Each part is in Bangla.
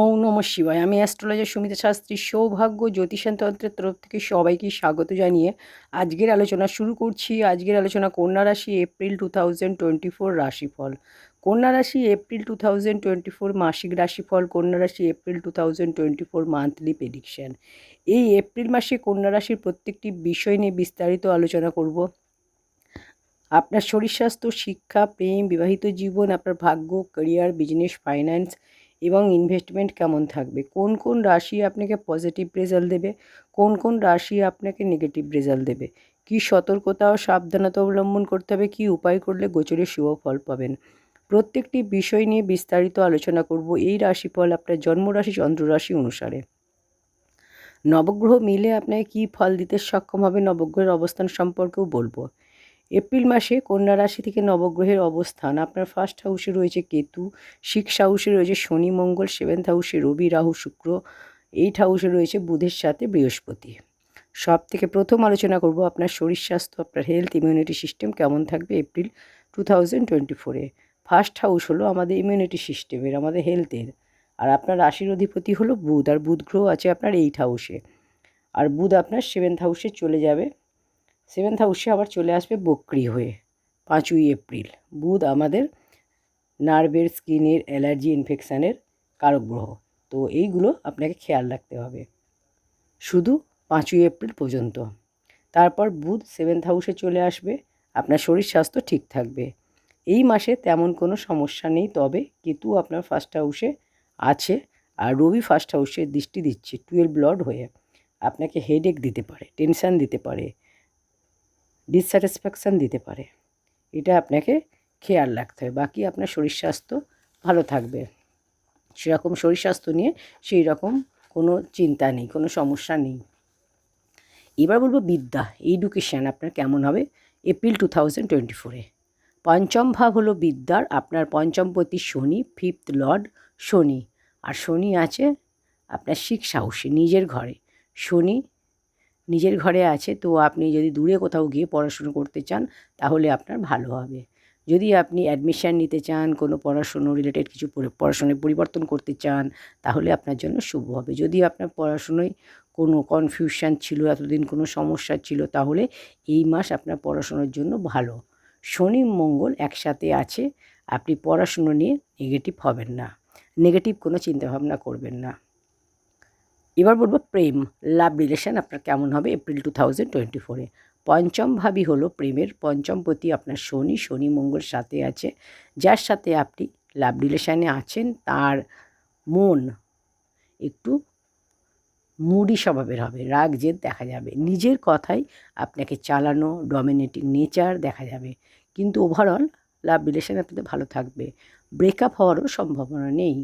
ওম নম শিবায়। আমি অ্যাস্ট্রোলজার সুমিতা শাস্ত্রী, সৌভাগ্য জ্যোতিষান্তন্ত্রের তরফ থেকে সবাইকে স্বাগত জানিয়ে আজকের আলোচনা শুরু করছি। আজকের আলোচনা কন্যা রাশি April two thousand twenty four রাশিফল। কন্যা রাশি April two thousand twenty four মাসিক রাশিফল, কন্যা রাশি April two thousand twenty four monthly prediction এই এপ্রিল মাসে কন্যা রাশির প্রত্যেকটি বিষয় নিয়ে বিস্তারিত আলোচনা করব। আপনার শরীর স্বাস্থ্য, শিক্ষা, প্রেম, বিবাহিত জীবন, আপনার ভাগ্য ক্যারিয়ার বিজনেস ফাইন্যান্স এবং ইনভেস্টমেন্ট কেমন থাকবে? কোন কোন রাশি আপনাকে পজিটিভ রেজাল্ট দেবে? কোন কোন রাশি আপনাকে নেগেটিভ রেজাল্ট দেবে? কী সতর্কতা ও সাবধানতা অবলম্বন করতে হবে? কী উপায় করলে গোচরে শুভ ফল পাবেন? প্রত্যেকটি বিষয় নিয়ে বিস্তারিত আলোচনা করব এই রাশিফল আপনার জন্মরাশি চন্দ্ররাশি অনুসারে। নবগ্রহ মিলে আপনাকে কী ফল দিতে সক্ষম হবে? নবগ্রহের অবস্থান সম্পর্কেও বলব। এপ্রিল মাসে কন্যা রাশি থেকে নবগ্রহের অবস্থান। আপনার ফার্স্ট হাউসে রয়েছে কেতু সিক্স হাউসে রয়েছে শনি, মঙ্গল সেভেন্থ হাউসে রবি, রাহু, শুক্র এইট হাউসে রয়েছে বুধের সাথে বৃহস্পতি। সব থেকে প্রথম আলোচনা করব আপনার শরীর স্বাস্থ্য, আপনার হেলথ ইমিউনিটি সিস্টেম কেমন থাকবে এপ্রিল টু থাউজেন্ড টোয়েন্টি ফোরে ফার্স্ট হাউস হলো আমাদের ইমিউনিটি সিস্টেমের আমাদের হেলথের আর আপনার রাশির অধিপতি হলো বুধ, আর বুধ গ্রহ আছে আপনার এইট হাউসে আর বুধ আপনার সেভেন্থ হাউসে চলে যাবে। সেভেন্থ হাউসে আবার চলে আসবে বক্রি হয়ে, পাঁচই এপ্রিল। বুধ আমাদের নার্ভের, স্কিনের অ্যালার্জি, ইনফেকশানের কারক গ্রহ। তো এইগুলো আপনাকে খেয়াল রাখতে হবে। শুধু পাঁচই এপ্রিল পর্যন্ত। তারপর বুধ সেভেন্থ হাউসে চলে আসবে। আপনার শরীর স্বাস্থ্য ঠিক থাকবে। এই মাসে তেমন কোনো সমস্যা নেই, তবে কেতু আপনার ফার্স্ট হাউসে আছে আর রবি ফার্স্ট হাউসে দৃষ্টি দিচ্ছে। টুয়েলভ ব্লড হয়ে। আপনাকে হেডেক দিতে পারে, টেনশান দিতে পারে। ডিসস্যাটিসফ্যাকশান দিতে পারে। এটা আপনাকে খেয়াল রাখতে হবে। বাকি আপনার শরীর স্বাস্থ্য ভালো থাকবে। সেরকম শরীর স্বাস্থ্য নিয়ে সেই রকম কোনো চিন্তা নেই, কোনো সমস্যা নেই। এবার বলব বিদ্যা এডুকেশান আপনার কেমন হবে? এপ্রিল টু থাউজেন্ড টোয়েন্টি ফোরে পঞ্চম ভাব হলো বিদ্যার, আপনার পঞ্চমপতি শনি ফিফথ লর্ড শনি। আর শনি আছে আপনার সিক্স হাউসে, নিজের ঘরে। শনি নিজের ঘরে আছে, তো আপনি যদি দূরে কোথাও গিয়ে পড়াশুনো করতে চান, তাহলে আপনার ভালো হবে। যদি আপনি অ্যাডমিশান নিতে চান, কোনো পড়াশুনো রিলেটেড কিছু পড়াশোনায় পরিবর্তন করতে চান, তাহলে আপনার জন্য শুভ হবে। যদি আপনার পড়াশুনোয় কোনো কনফিউশন ছিল, এতদিন কোনো সমস্যা ছিল, তাহলে এই মাস আপনার পড়াশোনার জন্য ভালো। শনি, মঙ্গল একসাথে আছে, আপনি পড়াশুনো নিয়ে নেগেটিভ হবেন না। নেগেটিভ কোনো চিন্তাভাবনা করবেন না। এবার বলব প্রেম লাভ রিলেশন আপনার কেমন হবে এপ্রিল টু থাউজেন্ড টোয়েন্টি ফোরে পঞ্চম ভাবই হলো প্রেমের, পঞ্চম প্রতি আপনার শনি শনি মঙ্গল সাথে আছে। যার সাথে আপনি লাভ রিলেশানে আছেন, তার মন একটু মুডি স্বভাবের হবে, রাগ, জেদ দেখা যাবে। নিজের কথাই আপনাকে চালানো ডমিনেটিং নেচার দেখা যাবে। কিন্তু ওভারঅল লাভ রিলেশন আপনাদের ভালো থাকবে। ব্রেকআপ হওয়ারও সম্ভাবনা নেই।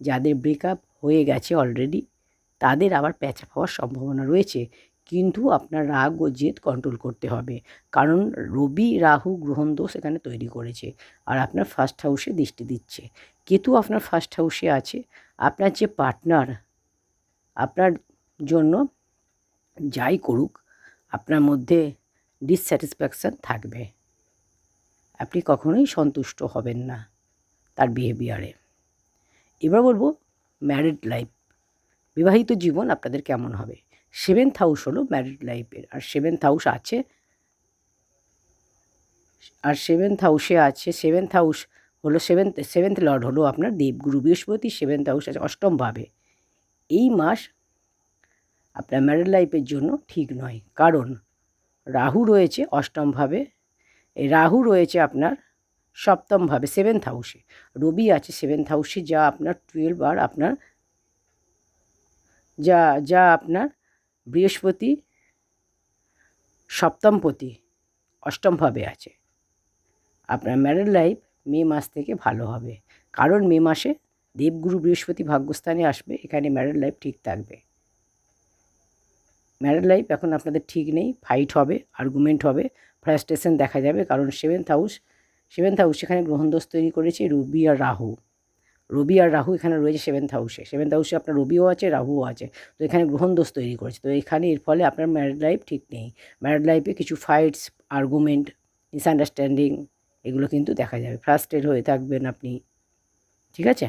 যাদের ব্রেকআপ হয়ে গেছে অলরেডি তাদের আবার প্যাঁচা হওয়ার সম্ভাবনা রয়েছে। কিন্তু আপনার রাগ ও জেদ কন্ট্রোল করতে হবে। কারণ রবি, রাহু, গ্রহণ দোষ এখানে তৈরি করেছে। আর আপনার ফার্স্ট হাউসে দৃষ্টি দিচ্ছে। কেতু আপনার ফার্স্ট হাউসে আছে। আপনার যে পার্টনার আপনার জন্য যাই করুক, আপনার মধ্যে ডিসস্যাটিসফ্যাকশান থাকবে। আপনি কখনোই সন্তুষ্ট হবেন না তার বিহেভিয়ারে এবার বলব ম্যারিড লাইফ বিবাহিত জীবন আপনাদের কেমন হবে? সেভেন্থ হাউস হলো ম্যারিড লাইফের আর সেভেন্থ হাউস আছে, আর সেভেন্থ হাউসে আছে সেভেন্থ হাউস হলো সেভেন্থ সেভেন্থ লর্ড হলো আপনার দেবগুরু। বৃহস্পতি সেভেন্থ হাউস আছে অষ্টমভাবে এই মাস আপনার ম্যারিড লাইফের জন্য ঠিক নয়। কারণ রাহু রয়েছে অষ্টমভাবে রাহু রয়েছে আপনার সপ্তমভাবে সেভেন্থ হাউসে রবি আছে সেভেন্থ হাউসে যা আপনার টুয়েলভ আর আপনার যা যা আপনার বৃহস্পতি সপ্তমপতি অষ্টমভাবে আছে। আপনার ম্যারেড লাইফ মে মাস থেকে ভালো হবে। কারণ মে মাসে দেবগুরু বৃহস্পতি ভাগ্যস্থানে আসবে, এখানে ম্যারেড লাইফ ঠিক থাকবে। ম্যারেড লাইফ এখন আপনাদের ঠিক নেই ফাইট হবে আর্গুমেন্ট হবে ফ্রাস্ট্রেশন দেখা যাবে, কারণ সেভেন্থ হাউস সেভেন্থ হাউস সেখানে গ্রহণদোষ তৈরি করেছে রবি আর রাহু। রবি আর রাহু এখানে রয়েছে সেভেন্থ হাউসে সেভেন্থ হাউসে আপনার রবিও আছে, রাহুও আছে। তো এখানে গ্রহণ দোষ তৈরি করেছে। তো এখানে এর ফলে আপনার ম্যারিড লাইফ ঠিক নেই। ম্যারিড লাইফে কিছু ফাইটস আর্গুমেন্ট মিসআন্ডারস্ট্যান্ডিং এগুলো কিন্তু দেখা যাবে। ফ্রাস্ট্রেট হয়ে থাকবেন আপনি। ঠিক আছে?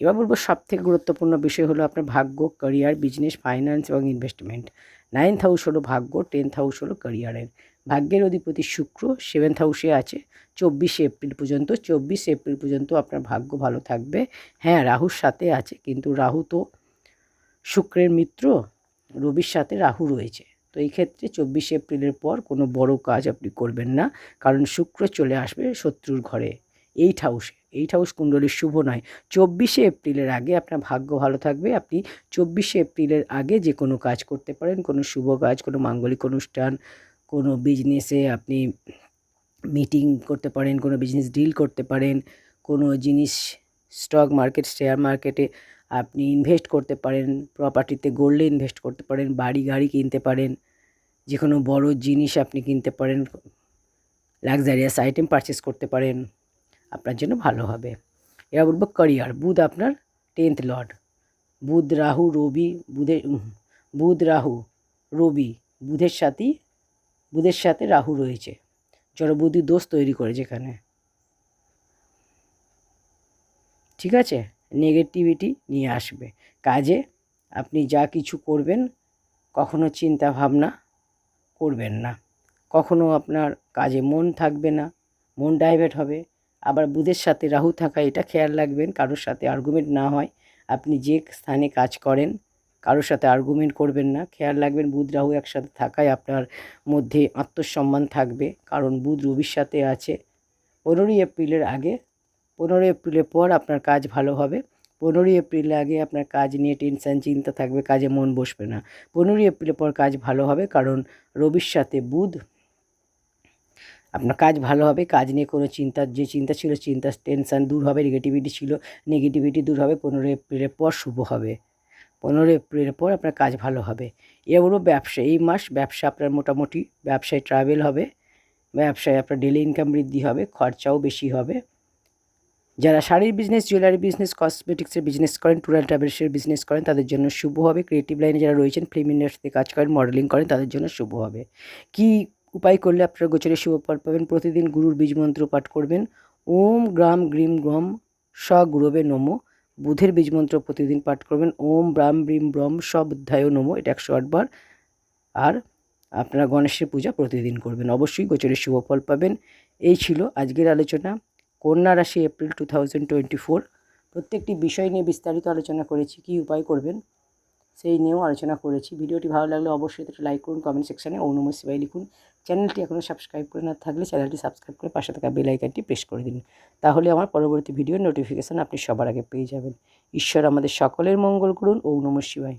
এবার বলব সব থেকে গুরুত্বপূর্ণ বিষয় হলো আপনার ভাগ্য ক্যারিয়ার বিজনেস ফাইন্যান্স এবং ইনভেস্টমেন্ট নাইন্থ হাউস হলো ভাগ্য টেন্থ হাউস হলো ক্যারিয়ারের ভাগ্যের অধিপতি শুক্র সেভেন্থ হাউসে আছে, চব্বিশে এপ্রিল পর্যন্ত, চব্বিশে এপ্রিল পর্যন্ত আপনার ভাগ্য ভালো থাকবে। হ্যাঁ রাহুর সাথে আছে, কিন্তু রাহু তো শুক্রের মিত্র, রবির সাথে রাহু রয়েছে। তো এই ক্ষেত্রে চব্বিশে এপ্রিলের পর কোনো বড় কাজ আপনি করবেন না, কারণ শুক্র চলে আসবে শত্রুর ঘরে এইট হাউসে এইট হাউস কুণ্ডলীর শুভ নয়, চব্বিশে এপ্রিলের আগে আপনার ভাগ্য ভালো থাকবে, আপনি চব্বিশে এপ্রিলের আগে যে কোনো কাজ করতে পারেন, কোনো শুভ কাজ, কোনো মাঙ্গলিক অনুষ্ঠান কোনো বিজনেসে আপনি মিটিং করতে পারেন, কোনো বিজনেস ডিল করতে পারেন, কোনো জিনিস স্টক মার্কেট শেয়ার মার্কেটে আপনি ইনভেস্ট করতে পারেন প্রপার্টিতে গোল্ডে ইনভেস্ট করতে পারেন, বাড়ি গাড়ি কিনতে পারেন যে কোনো বড় জিনিস আপনি কিনতে পারেন লাক্সারিয়াস আইটেম পারচেস করতে পারেন, আপনার জন্য ভালো হবে। এবার বলব ক্যারিয়ার বুধ আপনার টেন্থ লর্ড বুধ রাহু, রবি, বুধের বুধ রাহু, রবি, বুধের সাথেই বুধের সাথে রাহু রয়েছে। জড়বুদ্ধি দোষ তৈরি করে যেখানে। ঠিক আছে? নেগেটিভিটি নিয়ে আসবে। কাজে আপনি যা কিছু করবেন, কখনো চিন্তা ভাবনা করবেন না। কখনো আপনার কাজে মন থাকবে না, মন ডাইভার্ট হবে। আবার বুধের সাথে রাহু থাকা, এটা খেয়াল রাখবেন। কারোর সাথে আর্গুমেন্ট না হয়। আপনি যে স্থানে কাজ করেন কারোর সাথে আর্গুমেন্ট করবেন না। খেয়াল রাখবেন বুধ রাহু একসাথে থাকায় আপনার মধ্যে আত্মসম্মান থাকবে। কারণ বুধ রবির সাথে আছে। পনেরোই এপ্রিলের আগে, পনেরোই এপ্রিলের পর আপনার কাজ ভালো হবে। পনেরোই এপ্রিলের আগে আপনার কাজ নিয়ে টেনশান চিন্তা থাকবে, কাজে মন বসবে না। পনেরোই এপ্রিলের পর কাজ ভালো হবে, কারণ রবির সাথে বুধ, আপনার কাজ ভালো হবে, কাজ নিয়ে কোনো চিন্তার যে চিন্তা ছিল, চিন্তা টেনশন দূর হবে নেগেটিভিটি ছিল নেগেটিভিটি দূর হবে, পনেরোই এপ্রিলের পর শুভ হবে। পনেরোই এপ্রিলের পর আপনার কাজ ভালো হবে। এ এবারও ব্যবসা, এই মাস ব্যবসা আপনার মোটামুটি ব্যবসায় ট্রাভেল হবে, ব্যবসায় আপনার ডেলি ইনকাম বৃদ্ধি হবে, খরচাও বেশি হবে। যারা শাড়ির বিজনেস জুয়েলারি বিজনেস কসমেটিক্সের বিজনেস করেন ট্যুরাল ট্রাভেলসের বিজনেস করেন, তাদের জন্য শুভ হবে। ক্রিয়েটিভ লাইনে যারা রয়েছেন ফিল্ম ইন্ডাস্ট্রিতে কাজ করেন মডেলিং করেন, তাদের জন্য শুভ হবে। কি উপায় করলে আপনারা গোচরে শুভ ফল পাবেন? প্রতিদিন গুরুর বীজ মন্ত্র পাঠ করবেন। ওম গ্রাম গ্রিম গ্রম স গুরবে নমো। বুধের বীজ মন্ত্র প্রতিদিন পাঠ করবেন। ওম ব্রাম ব্রিম ব্রম সব অধ্যায় নমো, এটা একশো আটবার আর আপনারা গণেশের পূজা প্রতিদিন করবেন। অবশ্যই গোচরের শুভ ফল পাবেন। এই ছিল আজকের আলোচনা। কন্যা রাশি April two thousand twenty four. প্রত্যেকটি বিষয় নিয়ে বিস্তারিত আলোচনা করেছি। কি উপায় করবেন? সেই নিয়েও আলোচনা করেছি। ভিডিওটি ভালো লাগলে অবশ্যই একটা লাইক করুন কমেন্ট সেকশানে অনুম সিবাই লিখুন। চ্যানেলটি এখনও সাবস্ক্রাইব করে না থাকলে চ্যানেলটি সাবস্ক্রাইব করে পাশে থাকা বেল আইকনটি প্রেস করে দিন। তাহলে আমার পরবর্তী ভিডিওর নোটিফিকেশান আপনি সবার আগে পেয়ে যাবেন। ঈশ্বর আমাদের সকলের মঙ্গল করুন ঔ সিবাই